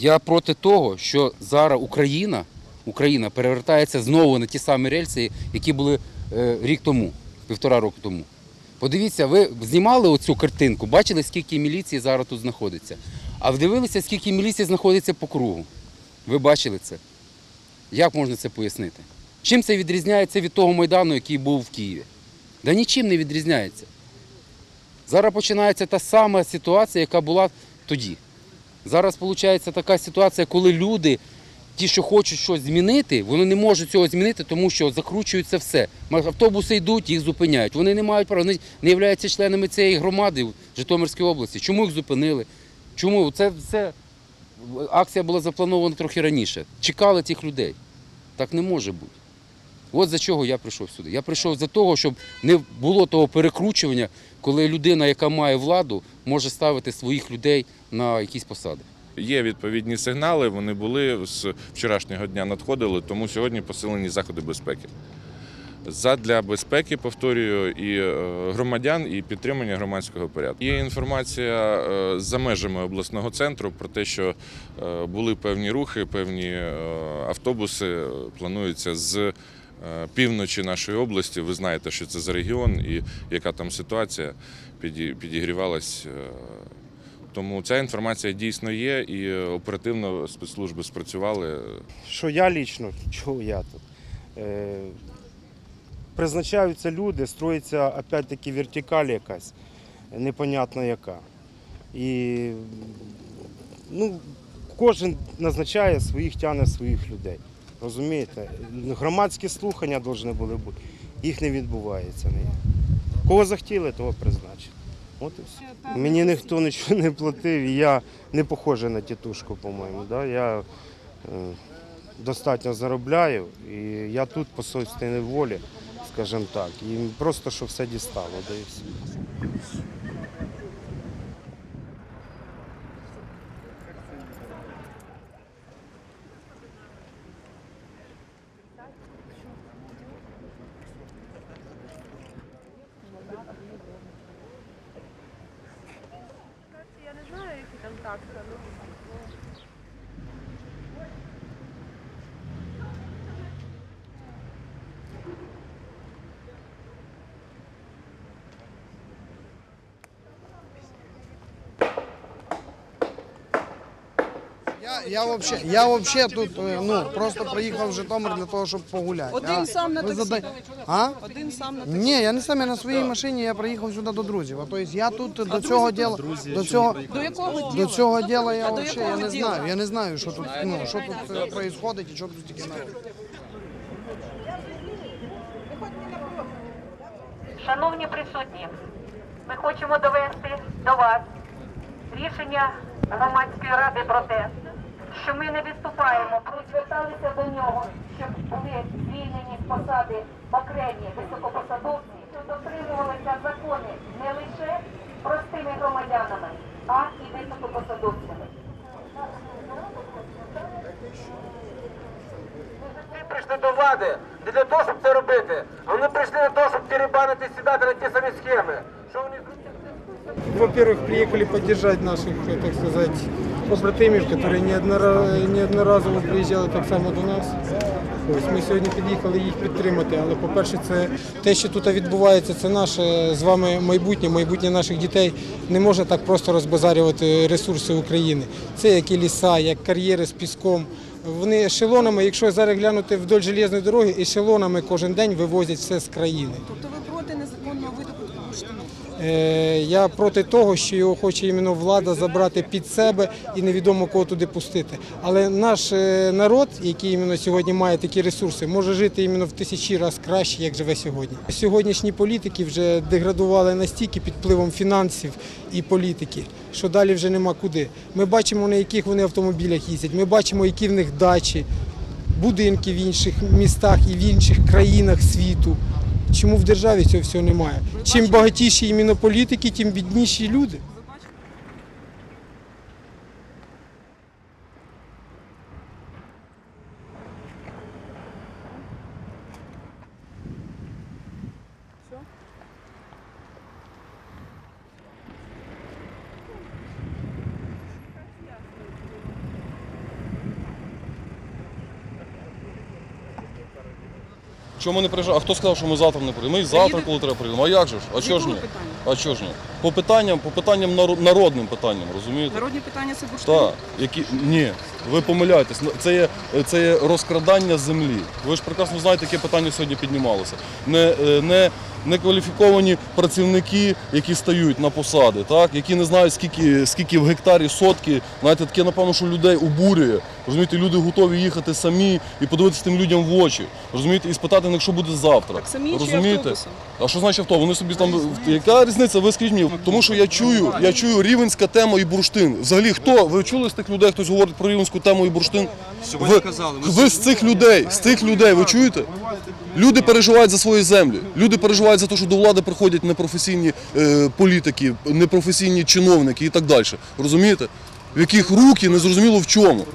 Я проти того, що зараз Україна, Україна перевертається знову на ті самі рельси, які були е, рік тому, півтора року тому. Подивіться, ви знімали оцю картинку, бачили, скільки міліції зараз тут знаходиться. А вдивилися, скільки міліції знаходиться по кругу. Ви бачили це? Як можна це пояснити? Чим це відрізняється від того Майдану, який був в Києві? Да нічим не відрізняється. Зараз починається та сама ситуація, яка була тоді. Зараз виходить така ситуація, коли люди, ті, що хочуть щось змінити, вони не можуть цього змінити, тому що закручується все. Автобуси йдуть, їх зупиняють. Вони не мають права, вони не являються членами цієї громади в Житомирській області. Чому їх зупинили? Чому? Це все акція була запланована трохи раніше. Чекали цих людей. Так не може бути. От за чого я прийшов сюди. Я прийшов за того, щоб не було того перекручування, коли людина, яка має владу, може ставити своїх людей на якісь посади. Є відповідні сигнали, вони були з вчорашнього дня надходили, тому сьогодні посилені заходи безпеки. Задля безпеки, повторюю, і е, громадян, і підтримання громадського порядку. Є інформація е, за межами обласного центру про те, що е, були певні рухи, певні автобуси плануються з півночі нашої області. Ви знаєте, що це за регіон і яка там ситуація підігрівалась. е, Тому ця інформація дійсно є, і е, оперативно спецслужби спрацювали. Що я лічно, чого я тут? Е, призначаються люди, строїться опять-таки вертикаль якась, непонятно яка. І ну, кожен назначає своїх, тягне своїх людей. Розумієте? Громадські слухання повинні були бути. Їх не відбувається. Кого захотіли, того призначили. От і все. Мені ніхто нічого не платив, і я не похожий на тітушку, по-моєму. Да? Я е, достатньо заробляю, і я тут по собственній волі, скажімо так. І просто що все дістало, да і все. Я, я вообще, я вообще тут е, ну просто приїхав в Житомир для того, щоб погуляти. Один А сам на ви таксі? задай- А? Один сам на таксі. Ні, я не сам я на своїй машині, я приїхав сюди до друзів. А тобто я тут до цього діла до цього До якого до діла? цього діла я вообще я якого не діла? знаю. Я не знаю, що тут ну що тут е, происходить і що тут таке народ. Шановні присутні, ми хочемо довести до вас рішення громадської ради про те, що ми не відступаємо, зверталися до нього, щоб були звільнені з посади окремі високопосадовці, що дотримувалися закони не лише простими громадянами, а і високопосадовцями. Вони прийшли до влади не для того, щоб це робити. Вони прийшли для того, щоб дерибанити і сідати на ті самі схеми. Що вони Во-первых, приехали поддержать наших, так сказать, побратимів, неоднора- неодноразово приїжджали так само до нас. Ось ми сьогодні під'їхали їх підтримати. Але, по-перше, це те, що тут відбувається, це наше з вами майбутнє, майбутнє наших дітей не може так просто розбазарювати ресурси України. Це як і ліса, як кар'єри з піском. Вони ешелонами, якщо зараз глянути вдоль железної дороги, ешелонами кожен день вивозять все з країни. Тобто ви проти незаконного видобутку бурштину? Е, Я проти того, що його хоче іменно влада забрати під себе і невідомо кого туди пустити. Але наш е, народ, який іменно сьогодні має такі ресурси, може жити іменно в тисячі разів краще, як живе сьогодні. Сьогоднішні політики вже деградували настільки під впливом фінансів і політики, що далі вже нема куди. Ми бачимо, на яких вони автомобілях їздять, ми бачимо, які в них дачі, будинки в інших містах і в інших країнах світу. Чому в державі цього всього немає? Чим багатіші іменно політики, тим бідніші люди. Чому не приїжджаємо? А хто сказав, що ми завтра не приїдемо? Ми і завтра, коли треба приїдемо. А як же ж? А чого ж ні? питання? А чого ж ні? По питанням, по питанням наро- народним питанням, розумієте? Народні питання це бурштин? Так, які ні, ви помиляєтесь. Це є, це є розкрадання землі. Ви ж прекрасно знаєте, яке питання сьогодні піднімалося. Не, е, не, не кваліфіковані працівники, які стають на посади, так? які не знають, скільки, скільки в гектарі сотки. Знаєте, таке, напевно, що людей обурює. Розумієте, люди готові їхати самі і подивитися тим людям в очі. Розумієте, і спитати, них, що буде завтра. Так самі Розумієте? автобусом? А що значить авто? Вони собі там яка різниця? Ви скажіть мені, тому що я чую, я чую рівенська тема і бурштин. Взагалі, хто ви чули з тих людей, хтось говорить про рівенську тему і бурштин? Ви, ви з цих людей, з цих людей, ви чуєте? Люди переживають за свої землі. Люди переживають за те, що до влади приходять непрофесійні е, політики, непрофесійні чиновники і так далі. Розумієте? В яких руки не зрозуміло в чому.